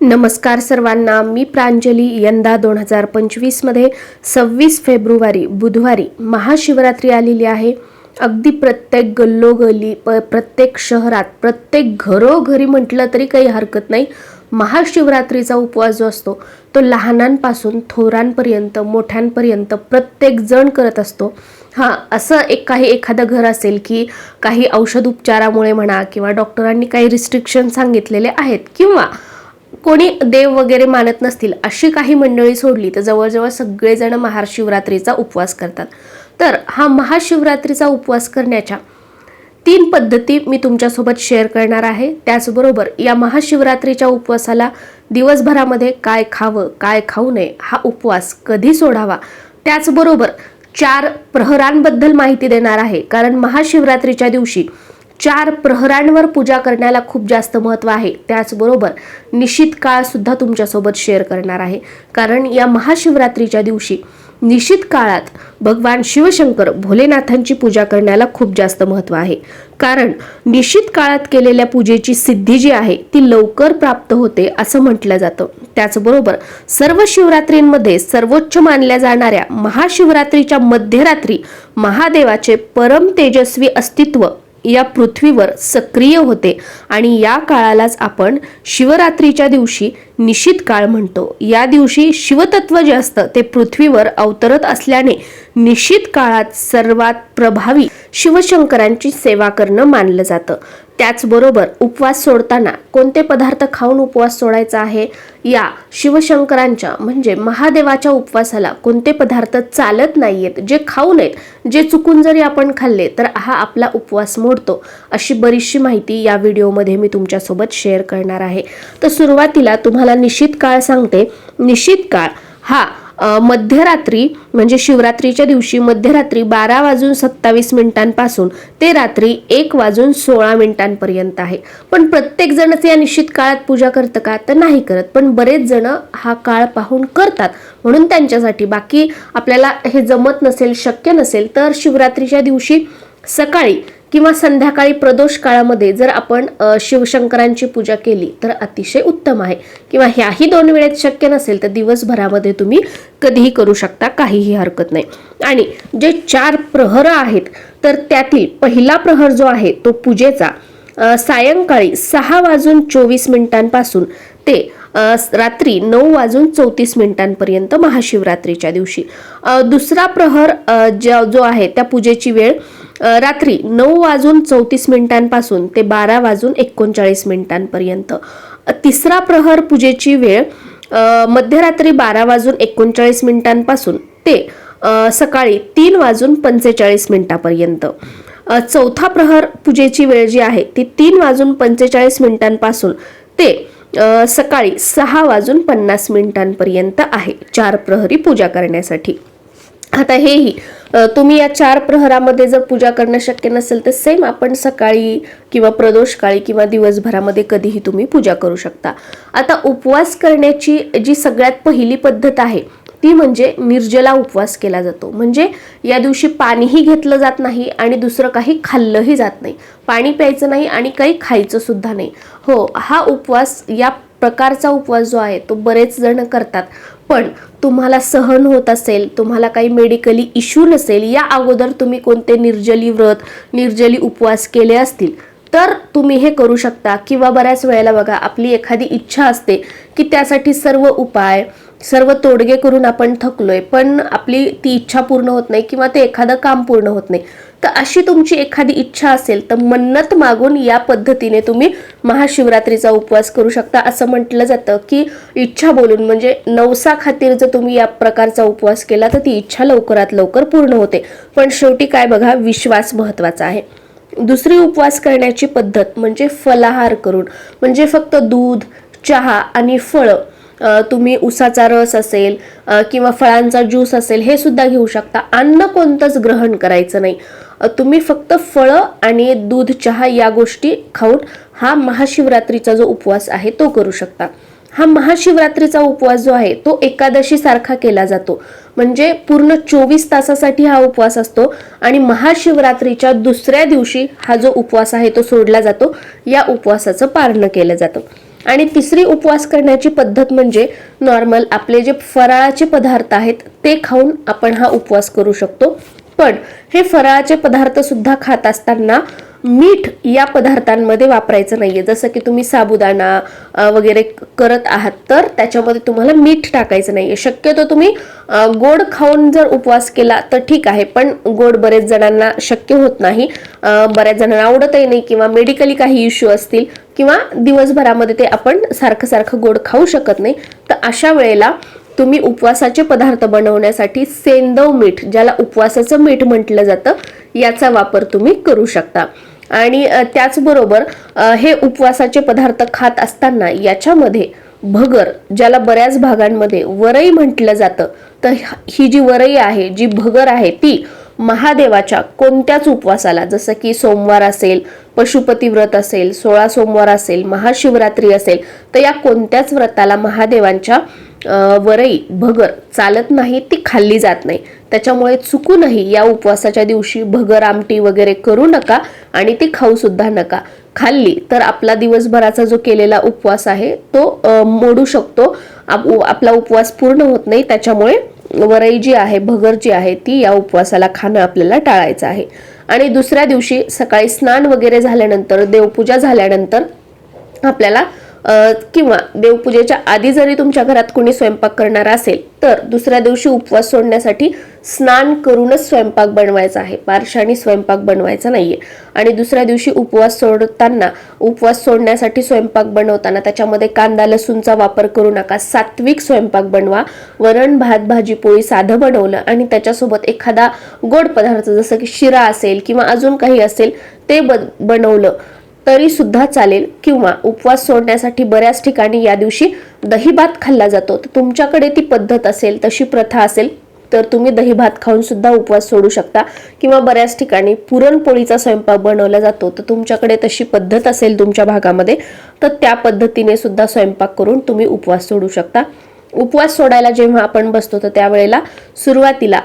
नमस्कार सर्वांना मी प्रांजली. यंदा दोन हजार पंचवीसमध्ये सव्वीस फेब्रुवारी बुधवारी महाशिवरात्री आलेली आहे. अगदी प्रत्येक गल्लोगल्ली प प्रत्येक शहरात प्रत्येक घरोघरी म्हटलं तरी काही हरकत नाही. महाशिवरात्रीचा उपवास जो असतो तो लहानांपासून थोरांपर्यंत मोठ्यांपर्यंत प्रत्येक जण करत असतो. हां असं एक काही एखादं घर असेल की काही औषध उपचारामुळे म्हणा किंवा डॉक्टरांनी काही रिस्ट्रिक्शन सांगितलेले आहेत किंवा कोणी देव वगैरे मानत नसतील अशी काही मंडळी सोडली तर जवळजवळ सगळेजण महाशिवरात्रीचा उपवास करतात. तर हा महाशिवरात्रीचा उपवास करण्याच्या तीन पद्धती मी तुमच्यासोबत शेअर करणार आहे. त्याचबरोबर या महाशिवरात्रीच्या उपवासाला दिवसभरामध्ये काय खावं काय खाऊ नये हा उपवास कधी सोडावा? त्याचबरोबर चार प्रहरांबद्दल माहिती देणार आहे. कारण महाशिवरात्रीच्या दिवशी चार प्रहरांवर पूजा करण्याला खूप जास्त महत्त्व आहे. त्याचबरोबर निश्चित काळ सुद्धा तुमच्यासोबत शेअर करणार आहे. कारण या महाशिवरात्रीच्या दिवशी निश्चित काळात भगवान शिवशंकर भोलेनाथांची पूजा करण्याला खूप जास्त महत्त्व आहे. कारण निश्चित काळात केलेल्या पूजेची सिद्धी जी आहे ती लवकर प्राप्त होते असं म्हटलं जातं. त्याचबरोबर सर्व शिवरात्रींमध्ये सर्वोच्च मानल्या जाणाऱ्या महाशिवरात्रीच्या मध्यरात्री महादेवाचे परम तेजस्वी अस्तित्व या पृथ्वीवर सक्रिय होते. आणि या काळालाच आपण शिवरात्रीच्या दिवशी निशित काळ म्हणतो. या दिवशी शिवतत्व जे असतं ते पृथ्वीवर अवतरत असल्याने निशित काळात सर्वात प्रभावी शिवशंकरांची सेवा करणं मानलं जातं. त्याचबरोबर उपवास सोडताना कोणते पदार्थ खाऊन उपवास सोडायचा आहे? या शिवशंकरांच्या म्हणजे महादेवाच्या उपवासाला कोणते पदार्थ चालत नाहीयेत जे खाऊ नयेत जे चुकून जरी आपण खाल्ले तर हा आपला उपवास मोडतो. अशी बरीचशी माहिती या व्हिडिओमध्ये मी तुमच्यासोबत शेअर करणार आहे. तर सुरुवातीला तुम्हाला निश्चित काळ सांगते. निश्चित काळ. हा मध्यरात्री म्हणजे शिवरात्रीच्या दिवशी मध्यरात्री बारा वाजून सत्तावीस मिनिटांपासून ते रात्री एक वाजून सोळा मिनिटांपर्यंत आहे. पण प्रत्येक जणच या निश्चित काळात पूजा करतं का? तर नाही करत. पण बरेच जण हा काळ पाहून करतात. म्हणून त्यांच्यासाठी बाकी आपल्याला हे जमत नसेल शक्य नसेल तर शिवरात्रीच्या दिवशी सकाळी किंवा संध्याकाळी प्रदोष काळामध्ये जर आपण शिवशंकरांची पूजा केली तर अतिशय उत्तम आहे. किंवा ह्याही दोन वेळेत शक्य नसेल तर दिवसभरामध्ये तुम्ही कधीही करू शकता काहीही हरकत नाही. आणि जे चार प्रहर आहेत तर त्यातील पहिला प्रहर जो आहे तो पूजेचा सायंकाळी सहा वाजून चोवीस मिनिटांपासून ते रात्री नऊ वाजून चौतीस मिनिटांपर्यंत महाशिवरात्रीच्या दिवशी. दुसरा प्रहर जो आहे त्या पूजेची वेळ रात्री नऊ वाजून चौतीस मिनिटांपासून ते बारा वाजून एकोणचाळीस मिनिटांपर्यंत. तिसरा प्रहर पूजेची वेळ मध्यरात्री बारा वाजून एकोणचाळीस मिनिटांपासून ते सकाळी तीन वाजून पंचेचाळीस मिनिटापर्यंत. चौथा प्रहर पूजेची वेळ जी आहे ती तीन वाजून पंचेचाळीस मिनिटांपासून ते सकाळी सहा वाजून पन्नास मिनिटांपर्यंत आहे चार प्रहरी पूजा करण्यासाठी. आता हेही तुम्ही या चार प्रहरामध्ये जर पूजा करणं शक्य नसेल तर सेम आपण सकाळी किंवा प्रदोष काळी किंवा दिवसभरामध्ये कधीही तुम्ही पूजा करू शकता. आता उपवास करण्याची जी सगळ्यात पहिली पद्धत आहे ती म्हणजे निर्जला उपवास केला जातो. म्हणजे या दिवशी पाणीही घेतलं जात नाही आणि दुसरं काही खाल्लंही जात नाही. पाणी प्यायचं नाही आणि काही खायचं सुद्धा नाही. हो हा उपवास या प्रकारचा उपवास जो आहे तो बरेच जण करतात. पण तुम्हाला सहन होत असेल तुम्हाला काही मेडिकली इश्यू नसेल या अगोदर तुम्ही कोणते निर्जली व्रत निर्जली उपवास केले असतील तर तुम्ही हे करू शकता. किंवा बऱ्याच वेळेला बघा आपली एखादी इच्छा असते की त्यासाठी सर्व उपाय सर्व तोडगे करून आपण थकलोय पण आपली ती इच्छा पूर्ण होत नाही किंवा ते एखादं काम पूर्ण होत नाही. तर अशी तुमची एखादी इच्छा असेल तर मन्नत मागून या पद्धतीने तुम्ही महाशिवरात्रीचा उपवास करू शकता. असं म्हटलं जातं की इच्छा बोलून म्हणजे नवसा खातीर जर तुम्ही या प्रकारचा उपवास केला तर ती इच्छा लवकरात लवकर पूर्ण होते. पण शेवटी काय बघा विश्वास महत्त्वाचा आहे. दुसरी उपवास करण्याची पद्धत म्हणजे फलाहार करून म्हणजे फक्त दूध चहा आणि फळं तुम्ही उसाचा रस असेल किंवा फळांचा ज्यूस असेल हे सुद्धा घेऊ शकता. अन्न कोणतंच ग्रहण करायचं नाही. तुम्ही फक्त फळं आणि दूध चहा या गोष्टी खाऊन हा महाशिवरात्रीचा जो उपवास आहे तो करू शकता. हा महाशिवरात्रीचा उपवास जो आहे तो एकादशी सारखा केला जातो. म्हणजे पूर्ण चोवीस तासासाठी हा उपवास असतो आणि महाशिवरात्रीच्या दुसऱ्या दिवशी हा जो उपवास आहे तो सोडला जातो. या उपवासाचं पारण केलं जातं. आणि तिसरी उपवास करण्याची पद्धत म्हणजे नॉर्मल आपले जे फराळाचे पदार्थ आहेत ते खाऊन आपण हा उपवास करू शकतो. पण हे फराळाचे पदार्थ सुद्धा खात असताना मीठ या पदार्थांमध्ये वापरायचं नाहीये. जसं की तुम्ही साबुदाणा वगैरे करत आहात तर त्याच्यामध्ये तुम्हाला मीठ टाकायचं नाहीये. शक्यतो तुम्ही गोड खाऊन जर उपवास केला तर ठीक आहे पण गोड बरेच जणांना शक्य होत नाही. बऱ्याच जणांना आवडतही नाही किंवा मेडिकली काही इश्यू असतील किंवा दिवसभरामध्ये ते आपण सारखं सारखं गोड खाऊ शकत नाही. तर अशा वेळेला तुम्ही उपवासाचे पदार्थ बनवण्यासाठी सेंदव मीठ ज्याला उपवासाचं मीठ म्हटलं जातं याचा वापर तुम्ही करू शकता. आणि त्याचबरोबर हे उपवासाचे पदार्थ खात असताना याच्यामध्ये भगर ज्याला बऱ्याच भागांमध्ये वरई म्हटलं जातं तर ही जी वरई आहे जी भगर आहे ती महादेवाच्या कोणत्याच उपवासाला जसं की सोमवार असेल पशुपती व्रत असेल सोळा सोमवार असेल महाशिवरात्री असेल तर या कोणत्याच व्रताला महादेवांच्या वरई भगर चालत नाही ती खाल्ली जात नाही. त्याच्यामुळे चुकूनही या उपवासाच्या दिवशी भगर आमटी वगैरे करू नका आणि ती खाऊ सुद्धा नका. खाल्ली तर आपला दिवसभराचा जो केलेला उपवास आहे तो मोडू शकतो. आप- आपला उपवास पूर्ण होत नाही त्याच्यामुळे वरई जी आहे भगर जी आहे ती या उपवासाला खाणं आपल्याला टाळायचं आहे. आणि दुसऱ्या दिवशी सकाळी स्नान वगैरे झाल्यानंतर देवपूजा झाल्यानंतर आपल्याला किंवा देवपूजेच्या आधी जरी तुमच्या घरात कोणी स्वयंपाक करणार असेल तर दुसऱ्या दिवशी उपवास सोडण्यासाठी स्नान करूनच स्वयंपाक बनवायचा आहे. पारशाने स्वयंपाक बनवायचा नाहीये. आणि दुसऱ्या दिवशी उपवास सोडताना उपवास सोडण्यासाठी स्वयंपाक बनवताना त्याच्यामध्ये कांदा लसूणचा वापर करू नका. सात्विक स्वयंपाक बनवा. वरण भात भाजी पोळी साधं बनवलं आणि त्याच्यासोबत एखादा गोड पदार्थ जसं की शिरा असेल किंवा अजून काही असेल ते ब बनवलं. तरी सुद्धा चालेल किंवा उपवास सोडण्यासाठी बऱ्याच ठिकाणी या दिवशी दही भात खाल्ला जातो. तर तुमच्याकडे ती पद्धत असेल तशी प्रथा असेल तर तुम्ही दही भात खाऊन सुद्धा उपवास सोडू शकता. किंवा बऱ्याच ठिकाणी पुरणपोळीचा स्वयंपाक बनवला जातो तर तुमच्याकडे तशी पद्धत असेल तुमच्या भागामध्ये तर त्या पद्धतीने सुद्धा स्वयंपाक करून तुम्ही उपवास सोडू शकता. उपवास सोडायला जेव्हा आपण बसतो तर त्यावेळेला सुरुवातीला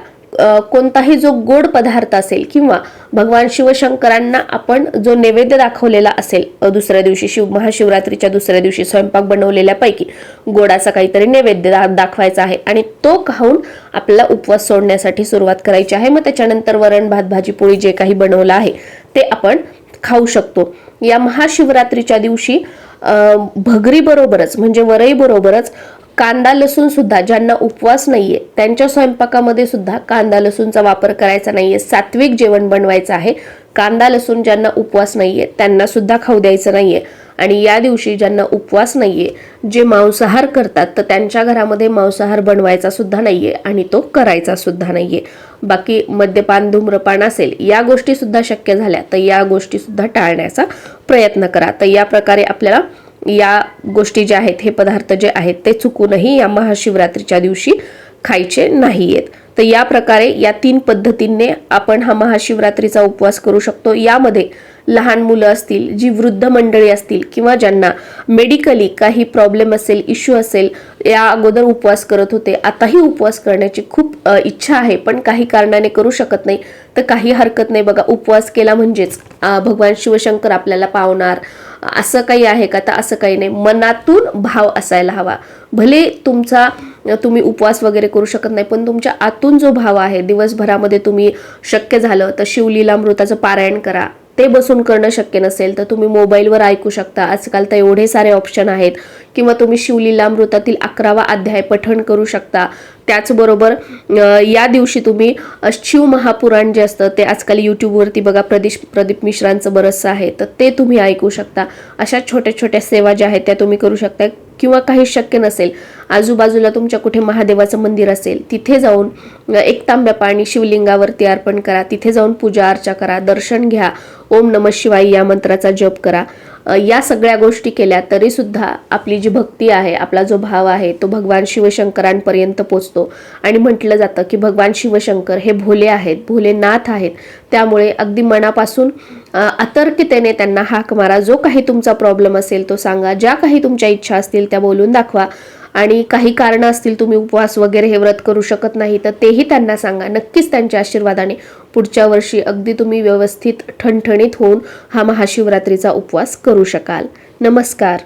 कोणताही जो गोड पदार्थ असेल किंवा भगवान शिवशंकरांना आपण जो नैवेद्य दाखवलेला असेल दुसऱ्या दिवशी शिव महाशिवरात्रीच्या दुसऱ्या दिवशी स्वयंपाक बनवलेल्यापैकी गोडाचा काहीतरी नैवेद्य दा दाखवायचा आहे आणि तो खाऊन आपल्याला उपवास सोडण्यासाठी सुरुवात करायची आहे. मग त्याच्यानंतर वरण भात भाजी पोळी जे काही बनवलं आहे ते आपण खाऊ शकतो. या महाशिवरात्रीच्या दिवशी भगरी बरोबरच म्हणजे वरई बरोबरच कांदा लसूण सुद्धा ज्यांना उपवास नाहीये त्यांच्या स्वयंपाकामध्ये सुद्धा कांदा लसूणचा वापर करायचा नाहीये. सात्विक जेवण बनवायचं आहे. कांदा लसूण ज्यांना उपवास नाहीये त्यांना सुद्धा खाऊ द्यायचं नाहीये. आणि या दिवशी ज्यांना उपवास नाहीये जे मांसाहार करतात तर त्यांच्या घरामध्ये मांसाहार बनवायचा सुद्धा नाहीये आणि तो करायचा सुद्धा नाहीये. बाकी मद्यपान धूम्रपान असेल या गोष्टी सुद्धा शक्य झाल्या तर या गोष्टी सुद्धा टाळण्याचा प्रयत्न करा. तर या प्रकारे आपल्याला या गोष्टी ज्या आहेत हे पदार्थ जे आहेत ते चुकूनही या महाशिवरात्रीच्या दिवशी खायचे नाही आहेत तर या प्रकारे या तीन पद्धतींनी आपण हा महाशिवरात्रीचा उपवास करू शकतो. यामध्ये लहान मुलं असतील जी वृद्ध मंडळी असतील किंवा ज्यांना मेडिकली काही प्रॉब्लेम असेल इश्यू असेल या अगोदर उपवास करत होते. आताही उपवास करण्याची खूप इच्छा आहे पण काही कारणाने करू शकत नाही. तर काही हरकत नाही. बघा उपवास केला म्हणजेच भगवान शिवशंकर आपल्याला पावणार. असं काही आहे का? तर असं काही नाही. मनातून भाव असायला हवा. भले तुमचा तुम्ही उपवास वगैरे करू शकत नाही. पण तुमच्या आतून जो भाव आहे दिवसभरामध्ये तुम्ही शक्य झालं तर शिवलीलामृताचं पारायण करा. ते बसून करणं शक्य नसेल तर तुम्ही मोबाईलवर ऐकू शकता. आजकाल तर एवढे सारे ऑप्शन आहेत. किंवा तुम्ही शिवलीलामृतातील अकरावा अध्याय पठण करू शकता. त्याचबरोबर या दिवशी तुम्ही शिव महापुराण जे असतं ते आजकाल यूट्यूबवरती बघा प्रदीप प्रदीप मिश्रांचं बरंचसं आहे तर ते तुम्ही ऐकू शकता. अशा छोट्या छोट्या सेवा ज्या आहेत त्या तुम्ही करू शकता. किंवा काही शक्य नसेल आजूबाजूला तुमच्या कुठे महादेवाचं मंदिर असेल तिथे जाऊन एक तांब्या पाणी शिवलिंगावरती अर्पण करा. तिथे जाऊन पूजा अर्चा करा दर्शन घ्या. ओम नम शिवाय या मंत्राचा जप करा. या सगळ्या गोष्टी केल्या तरी सुद्धा आपली जी भक्ती आहे आपला जो भाव आहे तो भगवान शिवशंकरांपर्यंत पोचतो. आणि म्हटलं जातं की भगवान शिवशंकर हे भोले आहेत भोलेनाथ आहेत. त्यामुळे अगदी मनापासून अ, अतर्कितेने त्यांना हाक मारा. जो काही तुमचा प्रॉब्लेम असेल तो सांगा. ज्या काही तुमच्या इच्छा असतील त्या बोलून दाखवा. आणि काही कारणं असतील तुम्ही उपवास वगैरे हे व्रत करू शकत नाही तर तेही त्यांना सांगा. नक्कीच त्यांच्या आशीर्वादाने पुढच्या वर्षी अगदी तुम्ही व्यवस्थित ठणठणीत होऊन हा महाशिवरात्रीचा उपवास करू शकाल. नमस्कार.